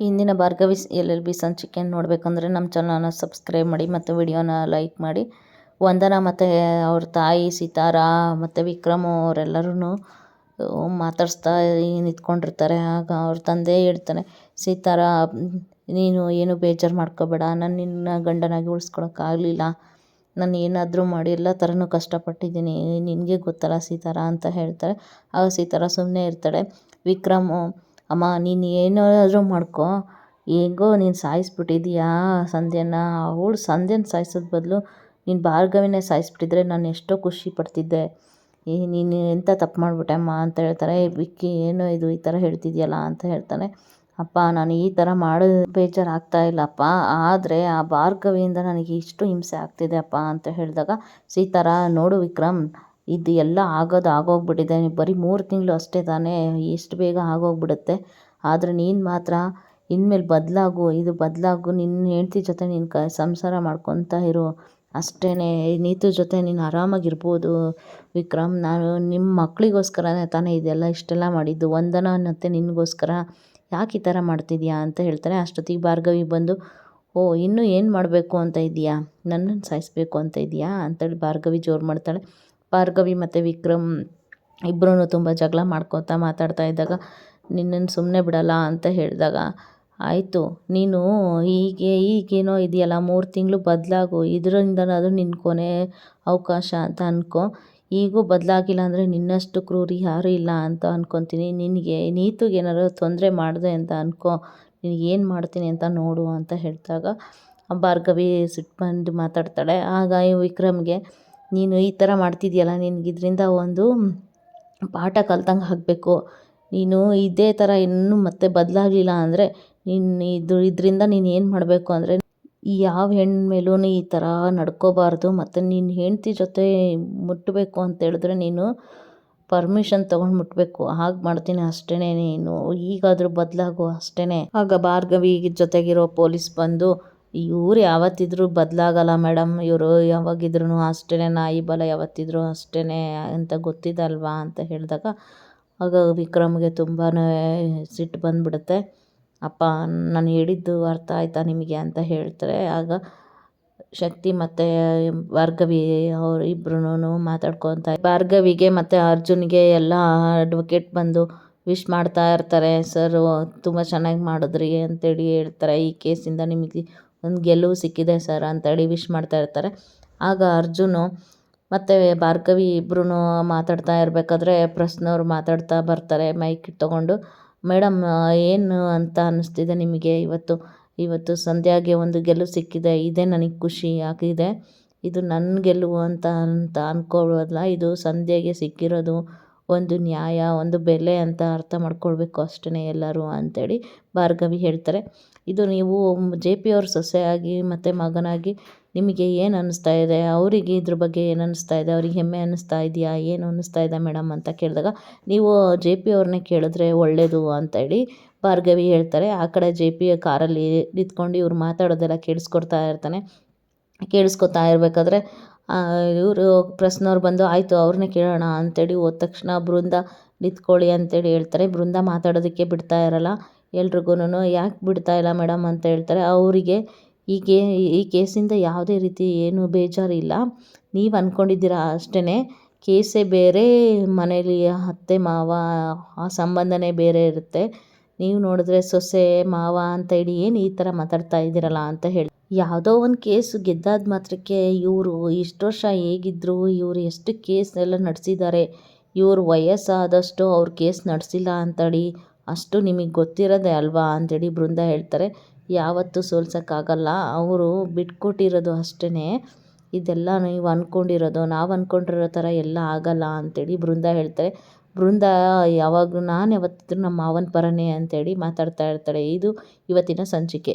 ಇಂದಿನ Bhargavi L L B ಸಂಚಿಕೆಯನ್ನು ನೋಡಬೇಕಂದ್ರೆ ನಮ್ಮ ಚಾನಲ್ನ ಸಬ್ಸ್ಕ್ರೈಬ್ ಮಾಡಿ ಮತ್ತು ವಿಡಿಯೋನ ಲೈಕ್ ಮಾಡಿ. ವಂದನಾ ಮತ್ತು ಅವ್ರ ತಾಯಿ ಸೀತಾರಾ ಮತ್ತು ವಿಕ್ರಮ್ ಅವರೆಲ್ಲರೂ ಮಾತಾಡಿಸ್ತಾ ನಿಂತ್ಕೊಂಡಿರ್ತಾರೆ. ಆಗ ಅವ್ರ ತಂದೆ ಹೇಳ್ತಾನೆ, ಸೀತಾರಾ, ನೀನು ಏನು ಬೇಜಾರು ಮಾಡ್ಕೋಬೇಡ. ನಾನು ನಿನ್ನ ಗಂಡನಾಗಿ ಉಳಿಸ್ಕೊಳೋಕ್ಕಾಗಲಿಲ್ಲ ನಾನು ಏನಾದರೂ ಮಾಡಿ ಎಲ್ಲ ಥರನೂ ಕಷ್ಟಪಟ್ಟಿದ್ದೀನಿ. ನಿನಗೆ ಗೊತ್ತಲ್ಲ ಸೀತಾರ ಅಂತ ಹೇಳ್ತಾರೆ. ಆಗ ಸೀತಾರ ಸುಮ್ಮನೆ ಇರ್ತಾಳೆ. ವಿಕ್ರಮು ಅಮ್ಮ, ನೀನು ಏನಾದರೂ ಮಾಡ್ಕೊ. ಹೇಗೋ, ನೀನು ಸಾಯಿಸ್ಬಿಟ್ಟಿದ್ಯಾ ಸಂಧ್ಯನ? ಅವಳು ಸಂಧ್ಯನ ಸಾಯ್ಸೋದು ಬದಲು ನೀನು ಭಾರ್ಗವಿನೇ ಸಾಯಿಸ್ಬಿಟ್ಟಿದ್ರೆ ನಾನು ಎಷ್ಟೋ ಖುಷಿ ಪಡ್ತಿದ್ದೆ. ಏ, ನೀನು ಎಂಥ ತಪ್ಪು ಮಾಡಿಬಿಟ್ಟೆ ಅಮ್ಮ ಅಂತ ಹೇಳ್ತಾರೆ. ವಿಕ್ಕಿ, ಏನು ಇದು ಈ ಥರ ಹೇಳ್ತಿದ್ಯಲ್ಲ ಅಂತ ಹೇಳ್ತಾನೆ. ಅಪ್ಪ, ನಾನು ಈ ಥರ ಮಾಡೋ ಬೇಜಾರು ಆಗ್ತಾ ಇಲ್ಲಪ್ಪ ಆದರೆ ಆ ಭಾರ್ಗವಿಯಿಂದ ನನಗೆ ಇಷ್ಟು ಹಿಂಸೆ ಆಗ್ತಿದೆ ಅಪ್ಪ ಅಂತ ಹೇಳಿದಾಗ, ಸೀತಾರ, ನೋಡು ವಿಕ್ರಮ್ ಇದು ಎಲ್ಲ ಆಗೋದು ಆಗೋಗ್ಬಿಟ್ಟಿದೆ. ಬರೀ ಮೂರು ತಿಂಗಳು ಅಷ್ಟೇ ತಾನೇ ಎಷ್ಟು ಬೇಗ ಆಗೋಗ್ಬಿಡುತ್ತೆ. ಆದರೆ ನೀನು ಮಾತ್ರ ಇನ್ಮೇಲೆ ಬದಲಾಗು, ಇದು ಬದಲಾಗು ನಿನ್ನ ಹೆಂಡ್ತಿ ಜೊತೆ ನೀನು ಕ, ಸಂಸಾರ ಮಾಡ್ಕೊತಾ ಇರು. ಅಷ್ಟೇ ನೀತು ಜೊತೆ ನೀನು ಆರಾಮಾಗಿರ್ಬೋದು. ವಿಕ್ರಮ್, ನಾನು ನಿಮ್ಮ ಮಕ್ಕಳಿಗೋಸ್ಕರನೇ ತಾನೇ ಇದೆಲ್ಲ ಇಷ್ಟೆಲ್ಲ ಮಾಡಿದ್ದು. ವಂದನ ಅನ್ನತ್ತೆ ನಿನಗೋಸ್ಕರ. ಯಾಕೆ ಈ ಥರ ಮಾಡ್ತಿದ್ಯಾ ಅಂತ ಹೇಳ್ತಾರೆ ಅಷ್ಟೊತ್ತಿಗೆ ಭಾರ್ಗವಿ ಬಂದು, ಓ, ಇನ್ನೂ ಏನು ಮಾಡಬೇಕು ಅಂತ ಇದೆಯಾ ನನ್ನನ್ನು ಸಾಯಿಸ್ಬೇಕು ಅಂತ ಇದೆಯಾ ಅಂತೇಳಿ ಭಾರ್ಗವಿ ಜೋರು ಮಾಡ್ತಾಳೆ. ಭಾರ್ಗವಿ ಮತ್ತು ವಿಕ್ರಮ್ ಇಬ್ಬರೂ ತುಂಬ ಜಗಳ ಮಾಡ್ಕೋತಾ ಮಾತಾಡ್ತಾ ಇದ್ದಾಗ ನಿನ್ನನ್ನು ಸುಮ್ಮನೆ ಬಿಡಲ್ಲ ಅಂತ ಹೇಳಿದಾಗ, ಆಯಿತು, ನೀನು ಹೀಗೆ ಈಗೇನೋ ಇದೆಯಲ್ಲ, ಮೂರು ತಿಂಗಳು ಬದಲಾಗು ಇದರಿಂದನಾದರೂ ನಿನ್ನ ಕೊನೆ ಅವಕಾಶ ಅಂತ ಅನ್ಕೋ. ಈಗೂ ಬದಲಾಗಿಲ್ಲ ಅಂದರೆ ನಿನ್ನಷ್ಟು ಕ್ರೂರಿ ಯಾರೂ ಇಲ್ಲ ಅಂತ ಅಂದ್ಕೊತೀನಿ ನಿನಗೆ ನೀತುಗೆ ಏನಾದ್ರು ತೊಂದರೆ ಮಾಡಿದೆ ಅಂತ ಅನ್ಕೋ. ನಿನಗೆ ಏನು ಮಾಡ್ತೀನಿ ಅಂತ ನೋಡು ಅಂತ ಹೇಳಿದಾಗ ಭಾರ್ಗವಿ ಸಿಟ್ಟು ಬಂದು ಮಾತಾಡ್ತಾಳೆ. ಆಗ ವಿಕ್ರಮ್ಗೆ ನೀನು ಈ ಥರ ಮಾಡ್ತಿದ್ಯಲ್ಲ, ನಿನ್ಗೆ ಇದರಿಂದ ಒಂದು ಪಾಠ ಕಲ್ತಂಗೆ ಆಗಬೇಕು ನೀನು ಇದೇ ಥರ ಇನ್ನೂ ಮತ್ತೆ ಬದಲಾಗಲಿಲ್ಲ ಅಂದರೆ ನೀನು ಇದು ಇದರಿಂದ ನೀನು ಏನು ಮಾಡಬೇಕು ಅಂದರೆ ಯಾವ ಹೆಣ್ಣು ಮೇಲೂ ಈ ಥರ ನಡ್ಕೋಬಾರ್ದು, ಮತ್ತು ನಿನ್ನ ಹೆಂಡತಿ ಜೊತೆ ಮುಟ್ಟಬೇಕು ಅಂತ ಹೇಳಿದ್ರೆ ನೀನು ಪರ್ಮಿಷನ್ ತೊಗೊಂಡು ಮುಟ್ಟಬೇಕು ಹಾಗೆ ಮಾಡ್ತೀನಿ ಅಷ್ಟೇ ನೀನು. ಈಗಾದರೂ ಬದಲಾಗು ಅಷ್ಟೇ ಆಗ ಭಾರ್ಗವಿ ಜೊತೆಗಿರೋ ಪೊಲೀಸ್ ಬಂದು ಇವ್ರು ಯಾವತ್ತಿದ್ರೂ ಬದಲಾಗಲ್ಲ ಮೇಡಮ್. ಇವರು ಯಾವಾಗಿದ್ರೂ ಅಷ್ಟೇ ನಾಯಿ ಬಲ ಯಾವತ್ತಿದ್ರೂ ಅಷ್ಟೇ ಅಂತ ಗೊತ್ತಿದಲ್ವಾ ಅಂತ ಹೇಳಿದಾಗ, ಆಗ ವಿಕ್ರಮ್ಗೆ ತುಂಬಾ ಸಿಟ್ಟು ಬಂದುಬಿಡುತ್ತೆ. ಅಪ್ಪ, ನಾನು ಹೇಳಿದ್ದು ಅರ್ಥ ಆಯ್ತಾ ನಿಮಗೆ ಅಂತ ಹೇಳ್ತಾರೆ. ಆಗ ಶಕ್ತಿ ಮತ್ತು ಭಾರ್ಗವಿ ಅವ್ರು ಇಬ್ಬರೂ ಮಾತಾಡ್ಕೊತ ಭಾರ್ಗವಿಗೆ ಮತ್ತು ಅರ್ಜುನ್ಗೆ ಎಲ್ಲ ಅಡ್ವೊಕೇಟ್ ಬಂದು ವಿಶ್ ಮಾಡ್ತಾ ಇರ್ತಾರೆ. ಸರ್ ತುಂಬ ಚೆನ್ನಾಗಿ ಮಾಡಿದ್ರಿ ಅಂತೇಳಿ ಹೇಳ್ತಾರೆ. ಈ ಕೇಸಿಂದ ನಿಮಗೆ ಒಂದು ಗೆಲುವು ಸಿಕ್ಕಿದೆ ಸರ್ ಅಂತೇಳಿ ವಿಶ್ ಮಾಡ್ತಾ ಇರ್ತಾರೆ. ಆಗ ಅರ್ಜುನು ಮತ್ತು ಭಾರ್ಗವಿ ಇಬ್ಬರೂ ಮಾತಾಡ್ತಾ ಇರಬೇಕಾದ್ರೆ ಪ್ರಶ್ನವ್ರು ಮಾತಾಡ್ತಾ ಬರ್ತಾರೆ ಮೈಕ್ ತಗೊಂಡು ಮೇಡಮ್ ಏನು ಅಂತ ಅನ್ನಿಸ್ತಿದೆ ನಿಮಗೆ? ಇವತ್ತು ಇವತ್ತು ಸಂಧ್ಯಾಗೆ ಒಂದು ಗೆಲುವು ಸಿಕ್ಕಿದೆ. ಇದೇ ನನಗೆ ಖುಷಿ ಆಗಿದೆ. ಇದು ನನ್ನ ಗೆಲುವು ಅಂತ ಅಂತ ಅಂದ್ಕೊಳ್ಳೋದಲ್ಲ ಇದು ಸಂಧ್ಯಾಗೆ ಸಿಕ್ಕಿರೋದು ಒಂದು ನ್ಯಾಯ, ಒಂದು ಬೆಲೆ ಅಂತ ಅರ್ಥ ಮಾಡ್ಕೊಳ್ಬೇಕು ಅಷ್ಟೇ ಎಲ್ಲರೂ ಅಂಥೇಳಿ ಭಾರ್ಗವಿ ಹೇಳ್ತಾರೆ. ಇದು ನೀವು ಜೆ ಪಿ ಅವ್ರ ಸೊಸೆಯಾಗಿ ಮತ್ತು ಮಗನಾಗಿ ನಿಮಗೆ ಏನು ಅನ್ನಿಸ್ತಾ ಇದೆ? ಅವರಿಗೆ ಇದ್ರ ಬಗ್ಗೆ ಏನು ಅನ್ನಿಸ್ತಾ ಇದೆ? ಅವ್ರಿಗೆ ಹೆಮ್ಮೆ ಅನ್ನಿಸ್ತಾ ಇದೆಯಾ? ಏನು ಅನ್ನಿಸ್ತಾ ಇದೆ ಮೇಡಮ್ ಅಂತ ಕೇಳಿದಾಗ ನೀವು ಜೆ ಪಿ ಅವ್ರನ್ನೇ ಕೇಳಿದ್ರೆ ಒಳ್ಳೆಯದು ಅಂತೇಳಿ ಭಾರ್ಗವಿ ಹೇಳ್ತಾರೆ. ಆ ಕಡೆ ಜೆ ಪಿ ಕಾರಲ್ಲಿ ನಿಂತ್ಕೊಂಡು ಇವ್ರು ಮಾತಾಡೋದೆಲ್ಲ ಕೇಳಿಸ್ಕೊಡ್ತಾ ಇರ್ತಾನೆ. ಕೇಳಿಸ್ಕೊತಾ ಇರಬೇಕಾದ್ರೆ ಇವರು ಪ್ರೆಸ್ನವ್ರು ಬಂದು, ಆಯಿತು ಅವ್ರನ್ನೇ ಕೇಳೋಣ ಅಂತೇಳಿ ಹೋದ ತಕ್ಷಣ ಬೃಂದ ನಿಂತ್ಕೊಳ್ಳಿ ಅಂತೇಳಿ ಹೇಳ್ತಾರೆ. ಬೃಂದ ಮಾತಾಡೋದಕ್ಕೆ ಬಿಡ್ತಾ ಇರಲ್ಲ. ಎಲ್ರಿಗೂ ಯಾಕೆ ಬಿಡ್ತಾ ಇಲ್ಲ ಮೇಡಮ್? ಅಂತ ಹೇಳ್ತಾರೆ. ಅವರಿಗೆ ಈ ಕೇ, ಈ ಕೇಸಿಂದ ಯಾವುದೇ ರೀತಿ ಏನೂ ಬೇಜಾರಿಲ್ಲ. ನೀವು ಅಂದ್ಕೊಂಡಿದ್ದೀರಾ ಅಷ್ಟೇ ಕೇಸೇ ಬೇರೆ, ಮನೇಲಿ ಅತ್ತೆ, ಮಾವ, ಆ ಸಂಬಂಧನೇ ಬೇರೆ ಇರುತ್ತೆ. ನೀವು ನೋಡಿದ್ರೆ ಸೊಸೆ, ಮಾವ ಅಂತ ಹೇಳಿ ಏನು ಈ ಥರ ಮಾತಾಡ್ತಾ ಇದ್ದೀರಲ್ಲ ಅಂತ ಹೇಳಿ. ಯಾವುದೋ ಒಂದು ಕೇಸು ಗೆದ್ದಾದ ಮಾತ್ರಕ್ಕೆ ಇವರು ಇಷ್ಟು ವರ್ಷ ಹೇಗಿದ್ರು, ಇವರು ಎಷ್ಟು ಕೇಸ್ ಎಲ್ಲ ನಡೆಸಿದ್ದಾರೆ ಇವರು ವಯಸ್ಸಾದಷ್ಟು ಅವ್ರ ಕೇಸ್ ನಡೆಸಿಲ್ಲ ಅಂತೇಳಿ ಅಷ್ಟು ನಿಮಗೆ ಗೊತ್ತಿರೋದೆ ಅಲ್ವಾ ಅಂತೇಳಿ ಬೃಂದ ಹೇಳ್ತಾರೆ. ಯಾವತ್ತೂ ಸೋಲ್ಸೋಕ್ಕಾಗಲ್ಲ, ಅವರು ಬಿಟ್ಕೊಟ್ಟಿರೋದು ಅಷ್ಟೇ ಇದೆಲ್ಲ ನೀವು ಅಂದ್ಕೊಂಡಿರೋದು ನಾವು ಅಂದ್ಕೊಂಡಿರೋ ಥರ ಎಲ್ಲ ಆಗಲ್ಲ ಅಂತೇಳಿ ಬೃಂದ ಹೇಳ್ತಾರೆ. ಬೃಂದ ಯಾವಾಗಲೂ ನಾನು ಯಾವತ್ತಿದ್ರೂ ನಮ್ಮ ಮಾವನ ಪರನೇ ಅಂತೇಳಿ ಮಾತಾಡ್ತಾ ಇರ್ತಾಳೆ. ಇದು ಇವತ್ತಿನ ಸಂಚಿಕೆ.